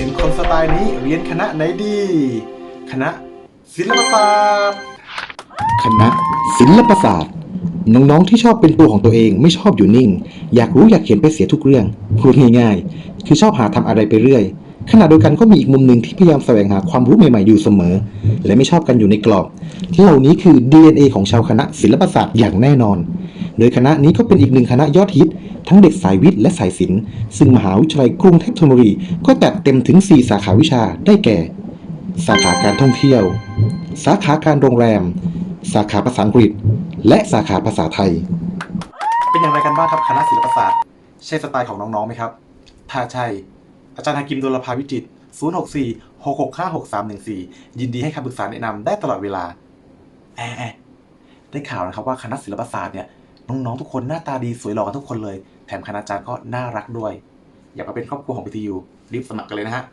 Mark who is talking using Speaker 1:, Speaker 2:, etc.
Speaker 1: ห็นคนสไตล์นี้เรียนคณะไหนดี คณะศิลปศาสตร์
Speaker 2: คณะศิลปศาสตร์ น้องๆที่ชอบเป็นตัวของตัวเองไม่ชอบอยู่นิ่ง อยากรู้อยากเห็นไปเสียทุกเรื่อง พูดง่ายๆ คือชอบหาทำอะไรไปเรื่อยขณะเดียวกันก็มีอีกมุมหนึ่งที่พยายามแสวงหาความรู้ใหม่ๆอยู่เสมอ และไม่ชอบกันอยู่ในกรอบ ที่เหล่านี้คือ DNA ของชาวคณะศิลปศาสตร์อย่างแน่นอน โดยคณะนี้ก็เป็นอีกหนึ่งคณะยอดฮิต ทั้งเด็กสายวิทย์และสายศิลป์ซึ่งมหาวิทยาลัยกรุงเทพธนบุรีก็จัดเต็มถึง 4 สาขาวิชาได้แก่ สาขาการท่องเที่ยว สาขาการโรงแรม สาขาภาษาอังกฤษ และสาขาภาษาไทย
Speaker 1: เป็นอย่างไรกันบ้างครับคณะศิลปศาสตร์ ใช่สไตล์ของน้องๆไหมครับ ถ้าใช่ อาจารย์ฮากิมดุลภาวิจิตร064 665 6314 ยินดีให้คำปรึกษาแนะนำได้ตลอดเวลาแอได้ข่าวนะครับว่าคณะศิลปศาสตร์เนี่ย น้องๆทุกคนหน้าตาดีสวยหล่อกันทุกคนเลย แถมคณาจารย์ก็น่ารักด้วย อยากมาเป็นครอบครัวของ PTU รีบสมัครกันเลยนะฮะ